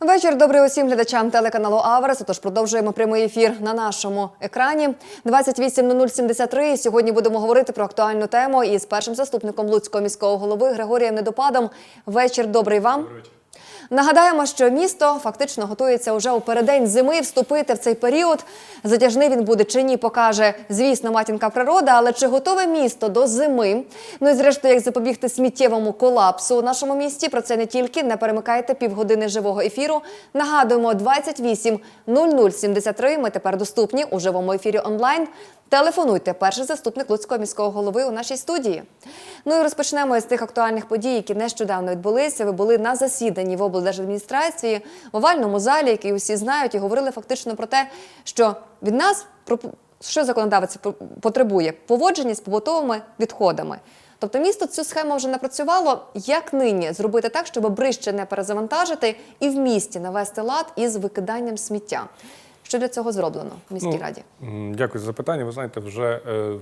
Вечір добрий усім глядачам телеканалу Аверес. Тож продовжуємо прямий ефір на нашому екрані. 28.0073. Сьогодні будемо говорити про актуальну тему із першим заступником Луцького міського голови Григорієм Недопадом. Вечір добрий вам. Нагадаємо, що місто фактично готується уже у переддень зими вступити в цей період. Затяжний він буде чи ні, покаже, звісно, матінка природа. Але чи готове місто до зими? Ну і зрештою, як запобігти сміттєвому колапсу у нашому місті? Про це не тільки не перемикайте півгодини живого ефіру. Нагадуємо, 28.0073. Ми тепер доступні у живому ефірі онлайн. Телефонуйте, перший заступник Луцького міського голови у нашій студії. Ну і розпочнемо із тих актуальних подій, які нещодавно відбулися. Ви були на засіданні в облдержадміністрації в овальному залі, який усі знають, і говорили фактично про те, що від нас що законодавець потребує поводження з побутовими відходами. Тобто місто цю схему вже напрацювало. Як нині зробити так, щоб брище не перезавантажити і в місті навести лад із викиданням сміття? Що для цього зроблено в міській Ну, раді? Дякую за запитання. Ви знаєте, вже е,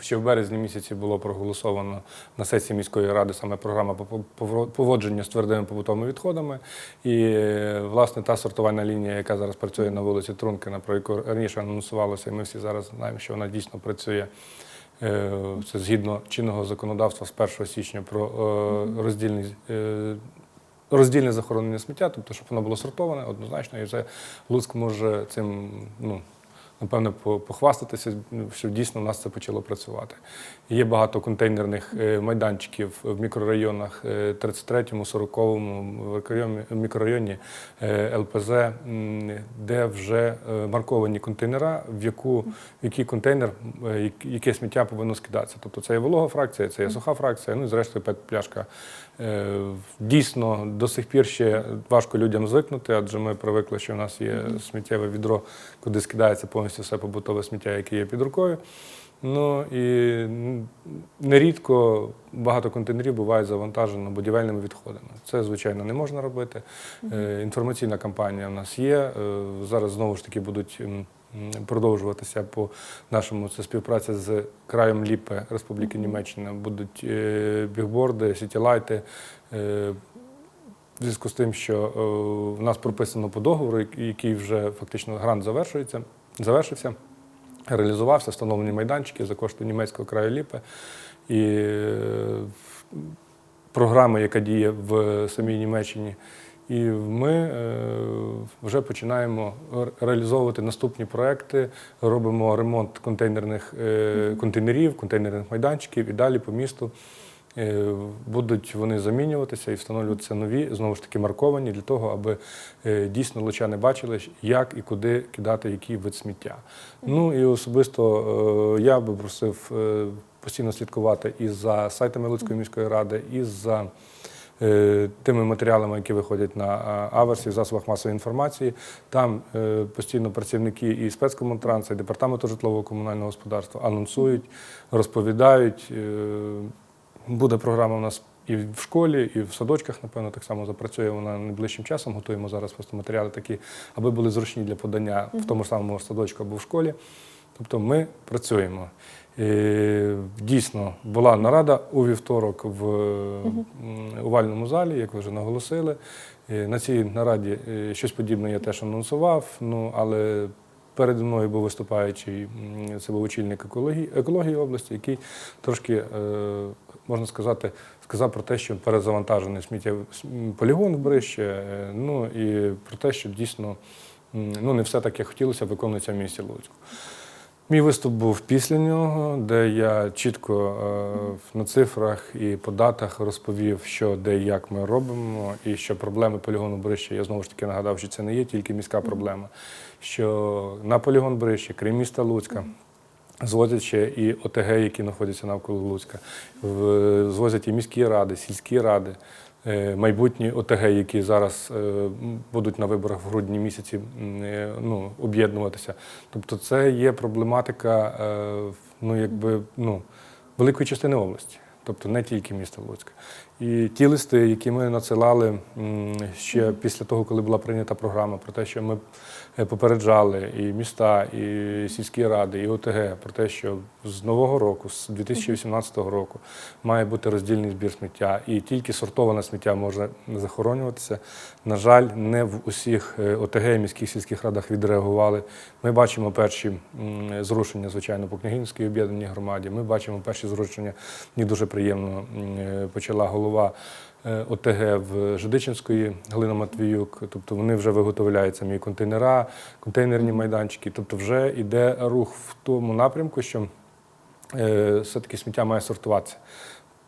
ще в березні місяці було проголосовано на сесії міської ради саме програма по по- поводження з твердими побутовими відходами. І е, власне та сортувальна лінія, яка зараз працює на вулиці Трункина, про яку раніше анонсувалося, і ми всі зараз знаємо, що вона дійсно працює. Е, Це згідно чинного законодавства з 1 січня про роздільний роздільне захоронення сміття, тобто, щоб воно було сортоване однозначно, і вже Луцьк може цим, ну, напевно, похвастатися, що дійсно у нас це почало працювати. Є багато контейнерних е, майданчиків в мікрорайонах е, 33-му, 40-му мікрорайоні- е, ЛПЗ, де вже е, марковані контейнера, в яку в який контейнер, е, яке сміття повинно скидатися. Тобто це є волога фракція, це є суха фракція, ну і зрештою пляшка. Е, Дійсно, до сих пір ще важко людям звикнути, адже ми привикли, що в нас є сміттєве відро, куди скидається повністю все побутове сміття, яке є під рукою. Ну і нерідко багато контейнерів буває завантажено будівельними відходами. Це, звичайно, не можна робити. Е, Інформаційна кампанія в нас є. Е, Зараз знову ж таки будуть. Продовжуватися по нашому це співпраця з краєм Ліпе Республіки Німеччина. Будуть е, бігборди, сітілайти. Е, в зв'язку з тим, що е, в нас прописано по договору, який вже фактично грант завершується, завершився, реалізувався, встановлені майданчики за кошти німецького краю Ліпе. І е, програма, яка діє в самій Німеччині. І ми е, вже починаємо реалізовувати наступні проекти, робимо ремонт контейнерних е, контейнерів, контейнерних майданчиків і далі по місту. Е, Будуть вони замінюватися і встановлюватися нові, знову ж таки марковані, для того, аби е, дійсно лучани бачили, як і куди кидати який вид сміття. Ну і особисто е, я би просив постійно слідкувати і за сайтами Луцької міської ради, і за тими матеріалами, які виходять на аверсі, в засобах масової інформації. Там постійно працівники і спецкомунтранса, і департаменту житлово-комунального господарства анонсують, розповідають. Е, Буде програма у нас і в школі, і в садочках, напевно, так само запрацює вона найближчим часом. Готуємо зараз просто матеріали такі, аби були зручні для подання в тому ж самому садочку або в школі. Тобто ми працюємо. Е, Дійсно, була нарада у вівторок в м, увальному залі, як ви вже наголосили. Е, На цій нараді е, щось подібне я теж анонсував, ну але переді мною був виступаючий, це був очільник екології, екології області, який трошки, е, можна сказати, сказав про те, що перезавантажений сміттєвий полігон в Брище, е, ну і про те, що дійсно ну, не все так, як хотілося, виконується в місті Луцьку. Мій виступ був після нього, де я чітко е, на цифрах і по датах розповів, що де і як ми робимо, і що проблеми полігону Брище, я знову ж таки нагадав, що це не є тільки міська проблема. Що на полігон Брище, крім міста Луцька, звозять ще і ОТГ, які знаходяться навколо Луцька, звозять і міські ради, сільські ради. Е, Майбутні ОТГ, які зараз е, будуть на виборах в грудні місяці е, ну, об'єднуватися. Тобто це є проблематика ну, якби, ну, великої частини області, тобто не тільки міста Луцька. І ті листи, які ми надсилали ще після того, коли була прийнята програма, про те, що ми е, попереджали і міста, і сільські ради, і ОТГ про те, що з нового року, з 2018 року, має бути роздільний збір сміття, і тільки сортоване сміття може захоронюватися. На жаль, не в усіх е, ОТГ і міських сільських радах відреагували. Ми бачимо перші зрушення, звичайно, по Княгинській об'єднаній громаді. Ми бачимо перші зрушення. Мені дуже приємно е, почала голова е, ОТГ в Жидичинської Галина Матвіюк. Тобто вони вже виготовляють самі контейнера, контейнерні майданчики. Тобто вже йде рух в тому напрямку, що е, все-таки сміття має сортуватися.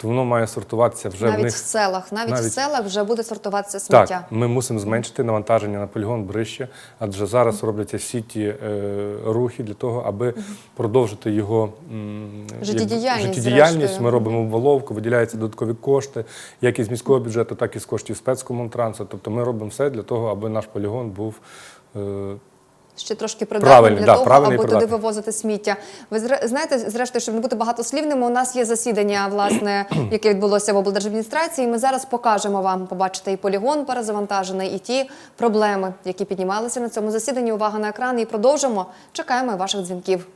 То воно має сортуватися вже навіть в них. в селах, навіть, в селах вже буде сортуватися сміття. Так, ми мусимо зменшити навантаження на полігон Брище, адже зараз робляться всі ті е, рухи для того, аби продовжити його м, як- Життєдіяльність, життєдіяльність. Ми робимо обваловку, виділяються додаткові кошти, як із міського бюджету, так і з коштів спецкомунтрансу. Тобто ми робимо все для того, аби наш полігон був. е, Ще трошки Правильний, для да, того, аби і аби туди вивозити сміття. Ви знаєте, зрештою, щоб не бути багатослівними, у нас є засідання, власне, яке відбулося в облдержадміністрації. Ми зараз покажемо вам, побачите і полігон перезавантажений, і ті проблеми, які піднімалися на цьому засіданні. Увага на екран і продовжимо. Чекаємо ваших дзвінків.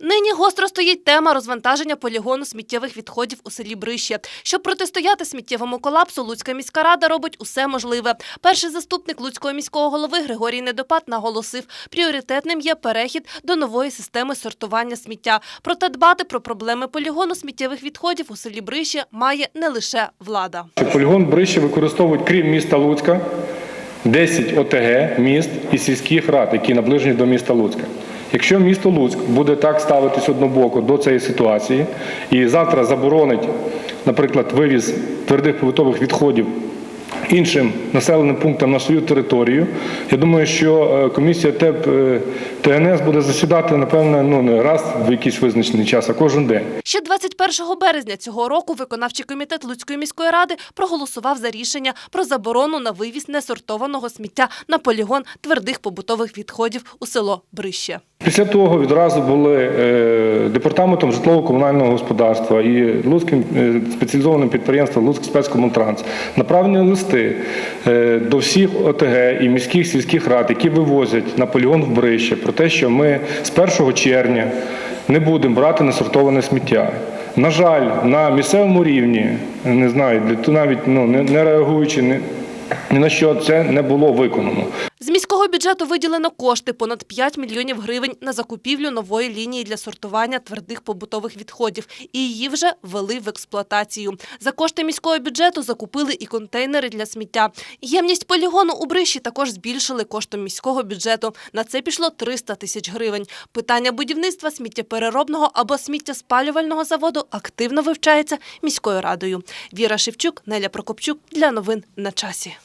Нині гостро стоїть тема розвантаження полігону сміттєвих відходів у селі Брище. Щоб протистояти сміттєвому колапсу, Луцька міська рада робить усе можливе. Перший заступник Луцького міського голови Григорій Недопад наголосив, пріоритетним є перехід до нової системи сортування сміття. Проте дбати про проблеми полігону сміттєвих відходів у селі Брище має не лише влада. Полігон Брище використовують, крім міста Луцька, 10 ОТГ, міст і сільських рад, які наближені до міста Луцька. Якщо місто Луцьк буде так ставитись однобоко до цієї ситуації і завтра заборонить, наприклад, вивіз твердих побутових відходів іншим населеним пунктам на свою територію, я думаю, що е, комісія ТЕП е, ТНС буде засідати, напевно, ну не раз в якийсь визначений час, а кожен день. Ще 21 березня цього року виконавчий комітет Луцької міської ради проголосував за рішення про заборону на вивіз несортованого сміття на полігон твердих побутових відходів у село Брище. Після того відразу були е, департаментом житлово-комунального господарства і Луцьким е, спеціалізованим підприємством Луцьк спецкомунтранс направлені листи е, до всіх ОТГ і міських сільських рад, які вивозять на полігон в Брище, про те, що ми з 1 червня не будемо брати несортоване сміття. На жаль, на місцевому рівні, не знаю, навіть ну, не, не реагуючи ні, на що, це не було виконано. З міського бюджету виділено кошти понад 5 мільйонів гривень на закупівлю нової лінії для сортування твердих побутових відходів, і її вже ввели в експлуатацію. За кошти міського бюджету закупили і контейнери для сміття. Ємність полігону у Брищі також збільшили коштом міського бюджету. На це пішло 300 тисяч гривень. Питання будівництва сміттєпереробного або сміттєспалювального заводу активно вивчається міською радою. Віра Шевчук, Неля Прокопчук для новин на часі.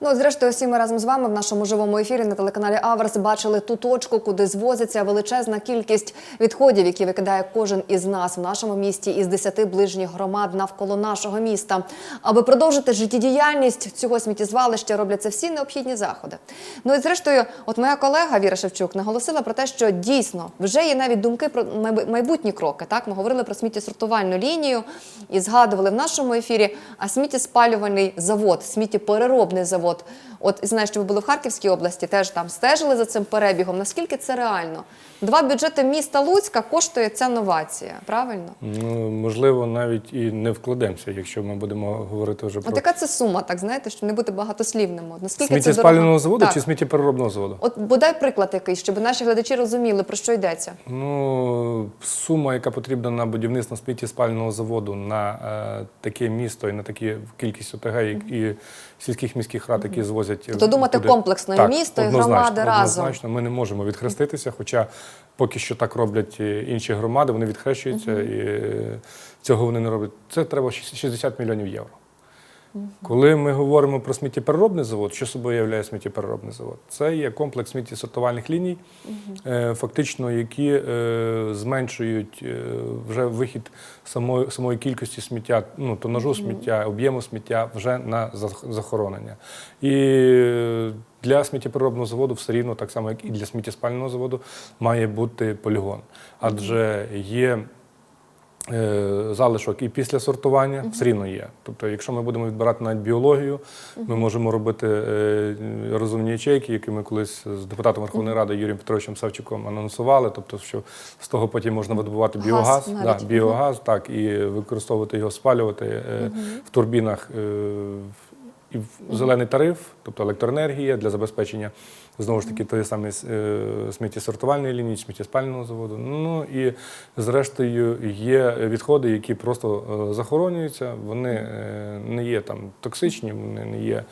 Ну, зрештою, всі ми разом з вами в нашому живому ефірі на телеканалі Аверс бачили ту точку, куди звозиться величезна кількість відходів, які викидає кожен із нас в нашому місті із 10 ближніх громад навколо нашого міста. Аби продовжити життєдіяльність цього сміттєзвалища, робляться всі необхідні заходи. Ну і зрештою, от моя колега Віра Шевчук наголосила про те, що дійсно вже є навіть думки про майбу- майбутні кроки. Так, ми говорили про сміттєсортувальну лінію і згадували в нашому ефірі, а сміттєспалювальний завод, сміттєпереробний завод вот От знаю, що ви були в Харківській області, теж там стежили за цим перебігом. Наскільки це реально? Два бюджети міста Луцька коштує ця новація, правильно? Ну, можливо, навіть і не вкладемося, якщо ми будемо говорити вже про От яка це сума, так знаєте, щоб не бути багатослівним? Наскільки це сміттєспалювального дорого? заводу Так. чи сміттєпереробного заводу? От бодай приклад якийсь, щоб наші глядачі розуміли, про що йдеться. Ну, сума, яка потрібна на будівництво сміттєспального заводу на е, таке місто і на таку кількість ОТГ і, і сільських міських рад, які звозять. Тобто думати туди. комплексно, і місто, і громади разом. Однозначно, ми не можемо відхреститися, хоча поки що так роблять інші громади, вони відхрещуються, і е, цього вони не роблять. Це треба 60 мільйонів євро. Коли ми говоримо про сміттєпереробний завод, що собою являє сміттєпереробний завод? Це є комплекс сміттєсортувальних ліній, е, фактично, які е, зменшують е, вже вихід самої, самої кількості сміття, ну, тонажу сміття, об'єму сміття вже на захоронення. І для сміттєпереробного заводу все рівно, так само, як і для сміттєспального заводу, має бути полігон. Адже є залишок і після сортування все рівно є. Тобто, якщо ми будемо відбирати навіть біологію, ми можемо робити е, розумні ячейки, які ми колись з депутатом Верховної Ради Юрієм Петровичем Савчуком анонсували. Тобто, що з того потім можна видобувати біогаз, да, біогаз, так, і використовувати його, спалювати е, в турбінах. е, і в- зелений тариф, тобто електроенергія для забезпечення знову ж таки тої самої е, сміттєсортувальної лінії, сміттєспального заводу. Ну і зрештою є відходи, які просто е, захоронюються, вони е, не є там токсичні, вони не є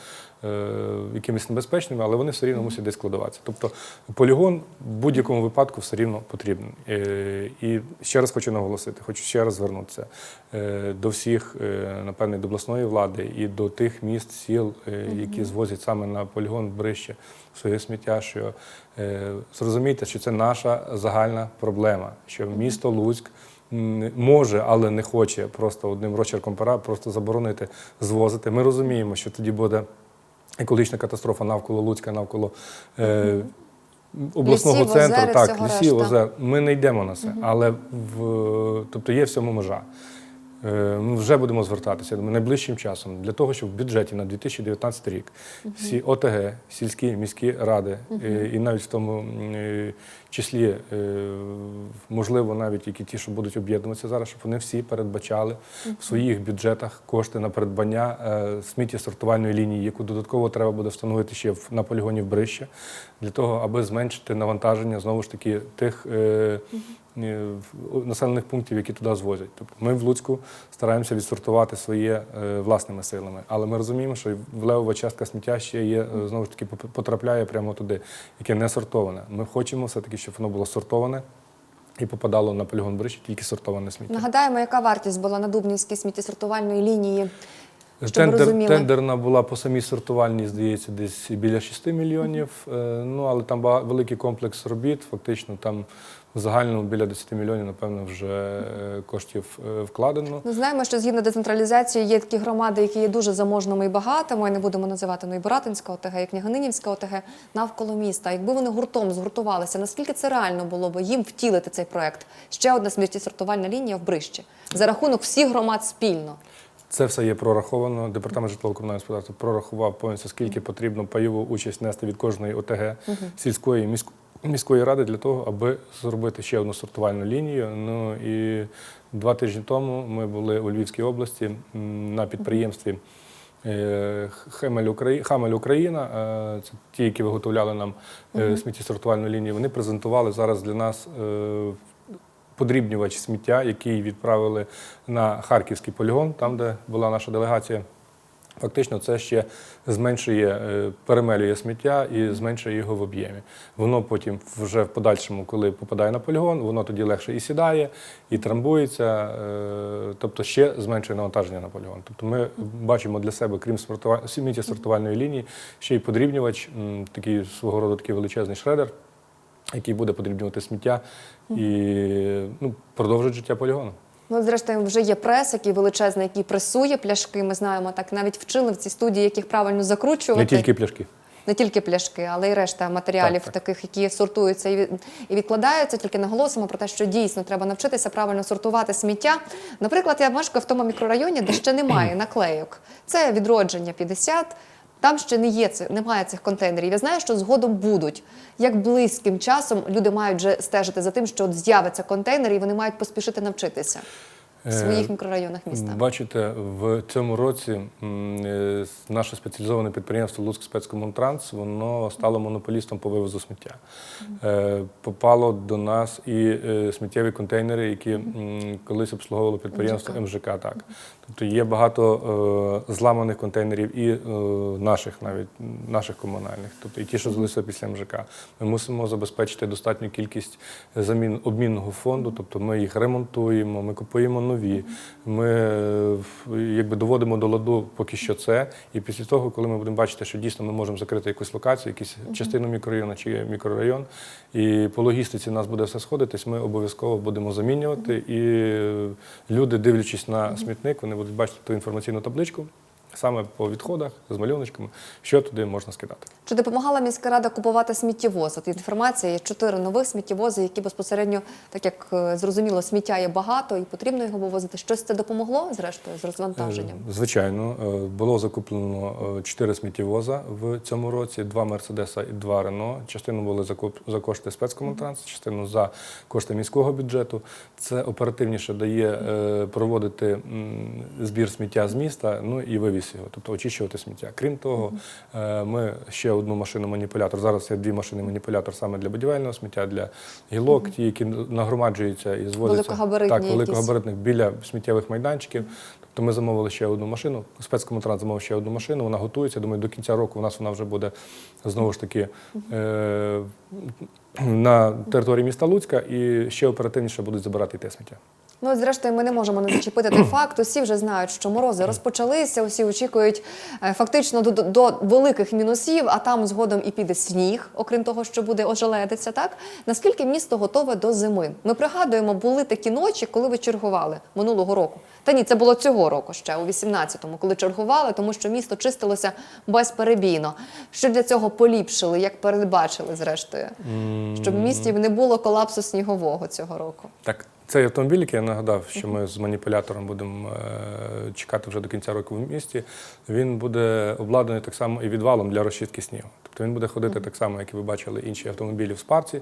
якимись небезпечними, але вони все рівно мусять десь складуватися. Тобто полігон в будь-якому випадку все рівно потрібен. Е, І ще раз хочу наголосити, хочу ще раз звернутися е, до всіх, е, напевне, до обласної влади і до тих міст, сіл, е, які звозять саме на полігон Брище своє сміття, що е, зрозумійте, що це наша загальна проблема, що місто Луцьк може, але не хоче просто одним розчерком пера просто заборонити звозити. Ми розуміємо, що тоді буде екологічна катастрофа навколо Луцька, навколо. Е, Обласного Лісів, центру, озери, так, лісів, решта. озер. Ми не йдемо на це, але в, тобто є всьому межа. Е, Ми вже будемо звертатися я думаю, найближчим часом для того, щоб в бюджеті на 2019 рік всі ОТГ, сільські міські ради, е, і навіть в тому е, числі, е, можливо, навіть які ті, що будуть об'єднуватися зараз, щоб вони всі передбачали в своїх бюджетах кошти на придбання е, сміттєсортувальної лінії, яку додатково треба буде встановити ще на полігоні в Брище, для того, аби зменшити навантаження знову ж таки тих. е, населених пунктів, які туди звозять. Тобто ми в Луцьку стараємося відсортувати своє е, власними силами, але ми розуміємо, що і влевова частка сміття ще є знову ж таки потрапляє прямо туди, яке не сортоване. Ми хочемо все таки, щоб воно було сортоване і попадало на полігон Брищі тільки сортоване сміття. Нагадаємо, яка вартість була на Дубнівській сміттєсортувальної лінії. Щоб Тендер, розуміли. тендерна була по самій сортувальній, здається, десь біля 6 мільйонів. Е, Ну, але там великий комплекс робіт. Фактично, там в загальному біля 10 мільйонів, напевно, вже е, коштів е, вкладено. Ну, знаємо, що згідно децентралізації є такі громади, які є дуже заможними і багатими. і Не будемо називати ну, і Боратинська ОТГ, і Княгининівська ОТГ навколо міста. Якби вони гуртом згуртувалися, наскільки це реально було б їм втілити цей проект? Ще одна сміттєсортувальна лінія в Брищі за рахунок всіх громад спільно. Це все є прораховано. Департамент житлово-комунального господарства прорахував повністю, скільки потрібно пайову участь нести від кожної ОТГ сільської міської ради для того, аби зробити ще одну сортувальну лінію. Ну і два тижні тому ми були у Львівській області на підприємстві. е, Хамель Україна, е, це ті, які виготовляли нам е, сміттєсортувальну лінію. Вони презентували зараз для нас подрібнювач сміття, який відправили на харківський полігон, там, де була наша делегація. Фактично, це ще зменшує, е, перемелює сміття і зменшує його в об'ємі. Воно потім вже в подальшому, коли попадає на полігон, воно тоді легше і сідає, і трамбується, е, тобто ще зменшує навантаження на полігон. Тобто ми бачимо для себе, крім сортува- сміттєсортувальної лінії, ще й подрібнювач, такий свого роду такий величезний шредер, який буде подрібнювати сміття і ну, продовжить життя полігону. Ну, зрештою, вже є прес, який величезний, який пресує пляшки. Ми знаємо, так навіть вчили в цій студії, як їх правильно закручувати. Не тільки пляшки. Не тільки пляшки, але й решта матеріалів, Так, так. таких, які сортуються і і відкладаються. Тільки наголосимо про те, що дійсно треба навчитися правильно сортувати сміття. Наприклад, я мешкаю в тому мікрорайоні, де ще немає наклейок. Це відродження 50. Там ще не є це, немає цих контейнерів. Я знаю, що згодом будуть. Як близьким часом люди мають вже стежити за тим, що от з'явиться контейнер, і вони мають поспішити навчитися в своїх Е, мікрорайонах міста. Бачите, в цьому році е, наше спеціалізоване підприємство Луцьк спецкомунтранс воно стало монополістом по вивозу сміття. Е, Попало до нас і сміттєві контейнери, які колись обслуговувало підприємство МЖК. Так. Тобто є багато е, зламаних контейнерів і е, наших, навіть наших комунальних, тобто і ті, що залишилися після МЖК. Ми мусимо забезпечити достатню кількість замін обмінного фонду, тобто ми їх ремонтуємо, ми купуємо нові. Ми е, якби доводимо до ладу поки що це. І після того, коли ми будемо бачити, що дійсно ми можемо закрити якусь локацію, якусь частину мікрорайону чи мікрорайон, і по логістиці нас буде все сходитись, ми обов'язково будемо замінювати. І люди, дивлячись на смітник, вони будуть бачити ту інформаційну табличку. саме по відходах з малюночками, що туди можна скидати. Чи допомагала міська рада купувати сміттєвоз? От інформація є чотири нових сміттєвози, які безпосередньо, так як е, зрозуміло, сміття є багато і потрібно його вивозити. Щось це допомогло зрештою з розвантаженням? Е, Звичайно, е, було закуплено чотири сміттєвоза в цьому році: два Мерседеса і два Рено. Частину були за кошти спецкомунтранс, частину за кошти міського бюджету. Це оперативніше дає е, проводити м, збір сміття з міста, ну і вивіз його, тобто очищувати сміття. Крім того, е, ми ще одну машину маніпулятор. Зараз є дві машини маніпулятор саме для будівельного сміття, для гілок, ті, які нагромаджуються і зводяться Великогабаритні так, якісь. великогабаритних біля сміттєвих майданчиків. Тобто ми замовили ще одну машину, спецкомутранс замовив ще одну машину, вона готується. Думаю, до кінця року у нас вона вже буде знову ж таки е- на території міста Луцька і ще оперативніше будуть забирати те сміття. Ну, от, зрештою, ми не можемо не зачепити той факт. Усі вже знають, що морози розпочалися, усі очікують е, фактично до, до великих мінусів, а там згодом і піде сніг, окрім того, що буде ожеледиця. Так наскільки місто готове до зими? Ми пригадуємо, були такі ночі, коли ви чергували минулого року. Та ні, це було цього року ще у 18-му, коли чергували, тому що місто чистилося безперебійно. Що для цього поліпшили, як передбачили, зрештою, щоб в місті не було колапсу снігового цього року. Так, цей автомобіль, який я нагадав, що ми з маніпулятором будемо е, чекати вже до кінця року в місті, він буде обладнаний так само і відвалом для розчистки снігу. Тобто він буде ходити так само, як і ви бачили інші автомобілі в спарці,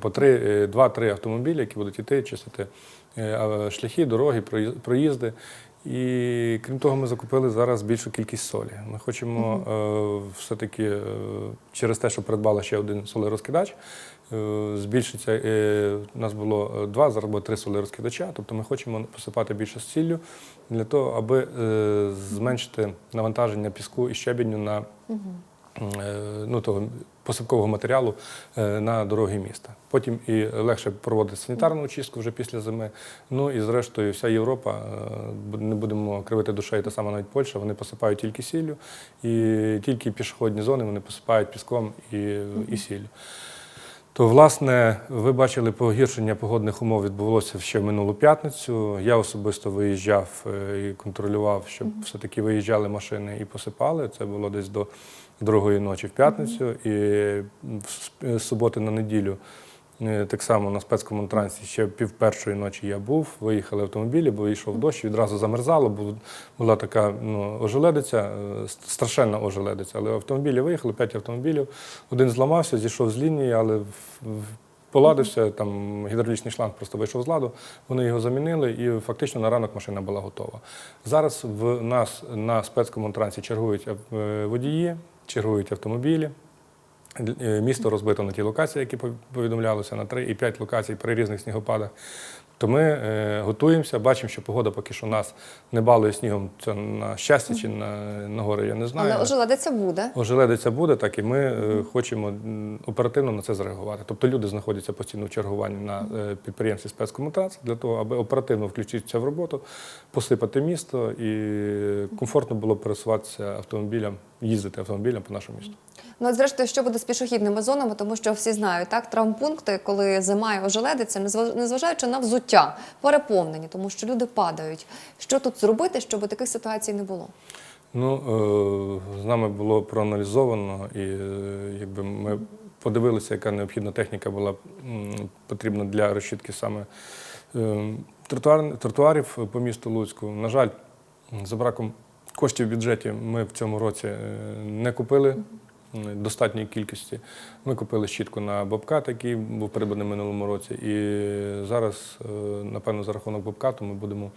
по е, два-три автомобілі, які будуть іти, чистити е, шляхи, дороги, проїзди. І крім того, ми закупили зараз більшу кількість солі. Ми хочемо е, все-таки е, через те, що придбали ще один солерозкидач, збільшиться. Е, у нас було е, два, зараз буде три солерозкидача. Тобто ми хочемо посипати більше сіллю для того, аби е, зменшити навантаження піску і щебеню на е, ну, того посипкового матеріалу е, на дороги міста. Потім і легше проводити санітарну очистку вже після зими. Ну і зрештою, вся Європа, е, не будемо кривити душею, та сама навіть Польща, вони посипають тільки сіллю, і тільки пішохідні зони вони посипають піском і, і сіллю. То, власне, ви бачили, погіршення погодних умов відбулося ще в минулу п'ятницю. Я особисто виїжджав е, і контролював, щоб все-таки виїжджали машини і посипали. Це було десь до другої ночі в п'ятницю. І з суботи на неділю е, так само на спецькому трансі ще пів першої ночі я був. Виїхали автомобілі, бо йшов дощ, відразу замерзало, бу- була така ну, ожеледиця, е, страшенна ожеледиця. Але автомобілі виїхали, п'ять автомобілів. Один зламався, зійшов з лінії, але поладився, там гідравлічний шланг просто вийшов з ладу. Вони його замінили, і фактично на ранок машина була готова. Зараз в нас на спецькому трансі чергують е, водії, чергують автомобілі. Е, Місто розбито на ті локації, які повідомлялися, на 3 і 5 локацій при різних снігопадах. То ми е, готуємося, бачимо, що погода поки що нас не балує снігом. Це на щастя чи на, на гори, я не знаю. Але ожеледиця буде. Ожеледиця буде, так і ми е, хочемо оперативно на це зреагувати. Тобто люди знаходяться постійно в чергуванні на підприємстві спецкомутації для того, аби оперативно включитися в роботу, посипати місто і комфортно було пересуватися автомобілям, їздити автомобілям по нашому місту. Ну, от, зрештою, що буде з пішохідними зонами, тому що всі знають, так, травмпункти, коли зима і ожеледиться, незваж- незважаючи на взуття, переповнені, тому що люди падають. Що тут зробити, щоб таких ситуацій не було? Ну, е, з нами було проаналізовано, і е, якби ми подивилися, яка необхідна техніка була потрібна для розчітки саме е, тротуар, тротуарів по місту Луцьку. На жаль, за браком коштів в бюджеті ми в цьому році не купили. Достатньої кількості. Ми купили щітку на бобкат, який був придбаний минулому році. І зараз, е, напевно, за рахунок бобкату ми будемо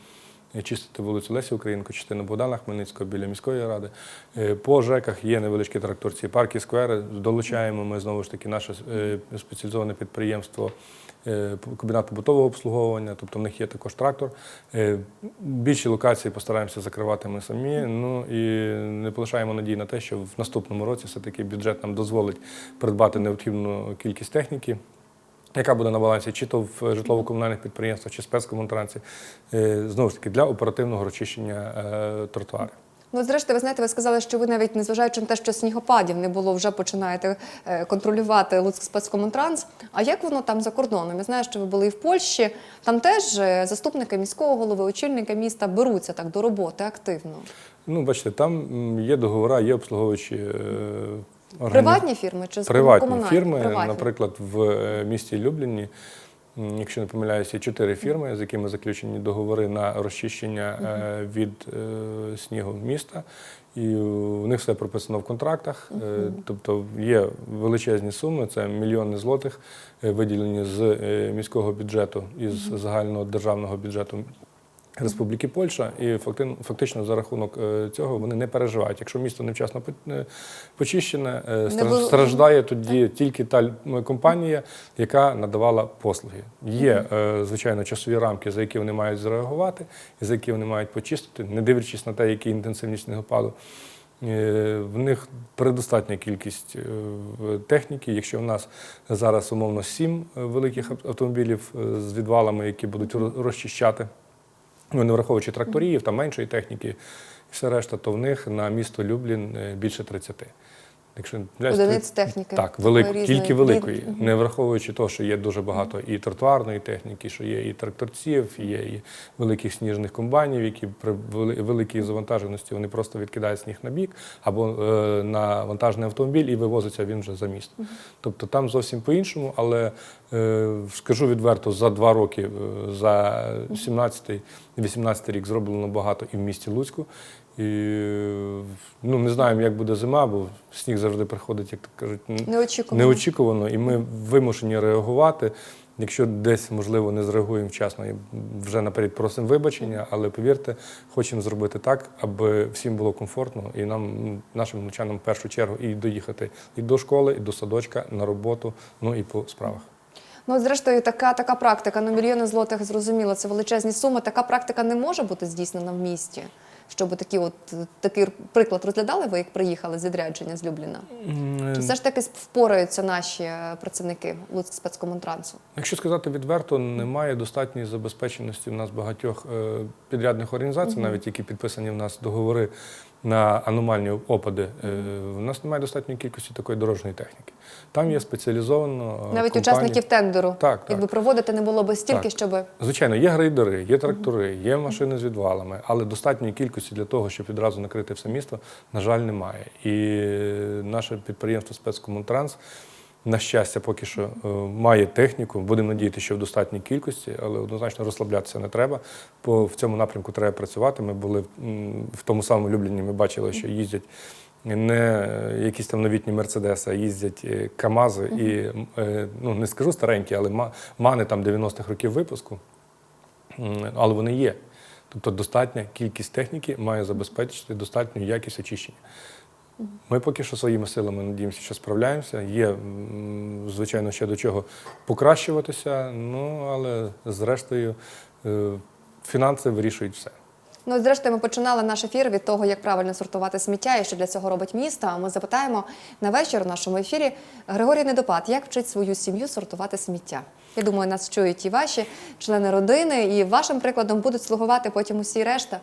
чистити вулицю Лесі Українко, частину Богдана Хмельницького біля міської ради. Е, По ЖЕКах є невеличкі тракторці, парки, сквери. Долучаємо ми знову ж таки наше е, спеціалізоване підприємство. е, Комбінат побутового обслуговування, тобто в них є також трактор. Більші локації постараємося закривати ми самі. Ну і не полишаємо надії на те, що в наступному році все-таки бюджет нам дозволить придбати необхідну кількість техніки, яка буде на балансі чи то в житлово-комунальних підприємствах, чи спецкомунтрансі, е, знову ж таки для оперативного розчищення е, тротуарів. Ну, зрештою, ви знаєте, ви сказали, що ви навіть незважаючи на те, що снігопадів не було, вже починаєте е, контролювати Луцьк спецкомунтранс. А як воно там за кордоном? Я знаю, що ви були і в Польщі. Там теж заступники міського голови, очільники міста беруться так до роботи активно. Ну, бачите, там є договори, є обслуговуючі е, органі- Приватні фірми чи приватні комунальні? фірми. Приватні. Наприклад, в е, місті Любліні, якщо не помиляюся, чотири фірми, з якими заключені договори на розчищення е, від е, снігу міста. І у них все прописано в контрактах. Тобто є величезні суми, це мільйони злотих, виділені з міського бюджету і з загального державного бюджету Республіки Польща, і факти- фактично за рахунок е, цього вони не переживають. Якщо місто невчасно е, почищене, е, страждає тоді тільки та компанія, яка надавала послуги. Є, звичайно, часові рамки, за які вони мають зреагувати, і за які вони мають почистити, не дивлячись на те, який інтенсивність снігопаду. В них предостатня кількість техніки. Якщо в нас зараз умовно сім великих автомобілів з відвалами, які будуть ро- розчищати, ну не враховуючи тракторів, там меншої техніки і все решта, то в них на місто Люблін е, більше 30. Якщо не помиляюсь, Одиниць техніки Так, велику, різної. тільки великої, Від- не враховуючи того, що є дуже багато і тротуарної техніки, що є і тракторців, є і великих сніжних комбайнів, які при великій завантаженості вони просто відкидають сніг на бік або е, на вантажний автомобіль і вивозиться він вже за місто. Тобто там зовсім по-іншому, але е, скажу відверто, за два роки, е, за 17-18 рік зроблено багато і в місті Луцьку. І ну, не знаємо, як буде зима, бо сніг завжди приходить, як кажуть, Неочікувано. неочікувано, і ми вимушені реагувати. Якщо десь, можливо, не зреагуємо вчасно, і вже наперед просимо вибачення, але повірте, хочемо зробити так, аби всім було комфортно і нам, нашим лучанам, в першу чергу, і доїхати і до школи, і до садочка, на роботу, ну і по справах. Ну, зрештою, така, така практика, ну мільйони злотих, зрозуміло, це величезні суми. Така практика не може бути здійснена в місті. Щоб такі от такий приклад розглядали ви, як приїхали з відрядження з Любліна? Чи все ж таки впораються наші е, працівники спецкомунтрансу? Якщо сказати відверто, немає достатньої забезпеченості в нас багатьох е, підрядних організацій, навіть які підписані в нас договори на аномальні опади. Е, В нас немає достатньої кількості такої дорожньої техніки. Там є спеціалізовано е, Навіть компанії. учасників тендеру, Так, так. якби проводити не було би стільки, Так. щоб Звичайно, є грейдери, є трактори, є машини з відвалами, але достатньої кількості для того, щоб відразу накрити все місто, на жаль, немає. І е, наше підприємство спецкомунтранс, на щастя, поки що е, має техніку. Будемо надіятися, що в достатній кількості, але однозначно розслаблятися не треба. Бо в цьому напрямку треба працювати. Ми були в тому самому Любліні, ми бачили, що їздять. Не якісь там новітні мерседеси, а їздять е, КАМАЗи і е, ну не скажу старенькі, але мани там 90-х років випуску. Але вони є. Тобто достатня кількість техніки має забезпечити достатню якість очищення. Ми поки що своїми силами надіємося, що справляємося. Є, звичайно, ще до чого покращуватися, ну але зрештою е, фінанси вирішують все. Ну, зрештою, ми починали наш ефір від того, як правильно сортувати сміття і що для цього робить місто. А ми запитаємо на вечір в нашому ефірі Григорій Недопад, як вчить свою сім'ю сортувати сміття. Я думаю, нас чують і ваші члени родини, і вашим прикладом будуть слугувати потім усі решта.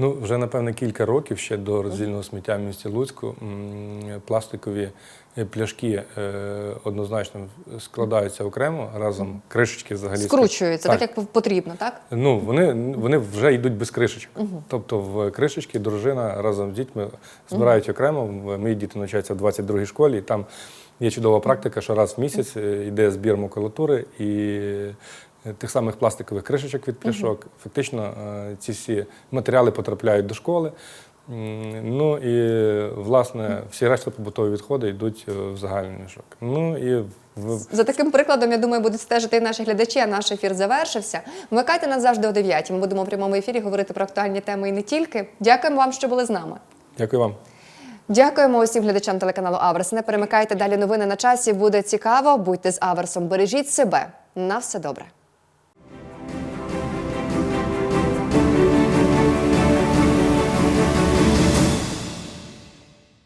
Ну, вже напевне кілька років ще до роздільного сміття в місті Луцьку пластикові е, пляшки е, однозначно складаються окремо разом. Кришечки взагалі Скручуються, так, як потрібно, так? Ну, вони, вони вже йдуть без кришечок. Тобто в кришечки дружина разом з дітьми збирають окремо. Мої діти навчаються в 22-й школі, і там є чудова практика, що раз в місяць е, йде збір макулатури і тих самих пластикових кришечок від пляшок. Фактично е, ці всі матеріали потрапляють до школи. Ну і власне всі решта побутові відходи йдуть е, в загальний мішок. Ну і в За таким прикладом, я думаю, будуть стежити і наші глядачі, а наш ефір завершився. Вмикайте нас завжди о 9. Ми будемо в прямому ефірі говорити про актуальні теми і не тільки. Дякуємо вам, що були з нами. дякую вам. Дякуємо усім глядачам телеканалу Аверс. Не перемикайте далі новини на часі. Буде цікаво. Будьте з Аверсом. Бережіть себе. На все добре.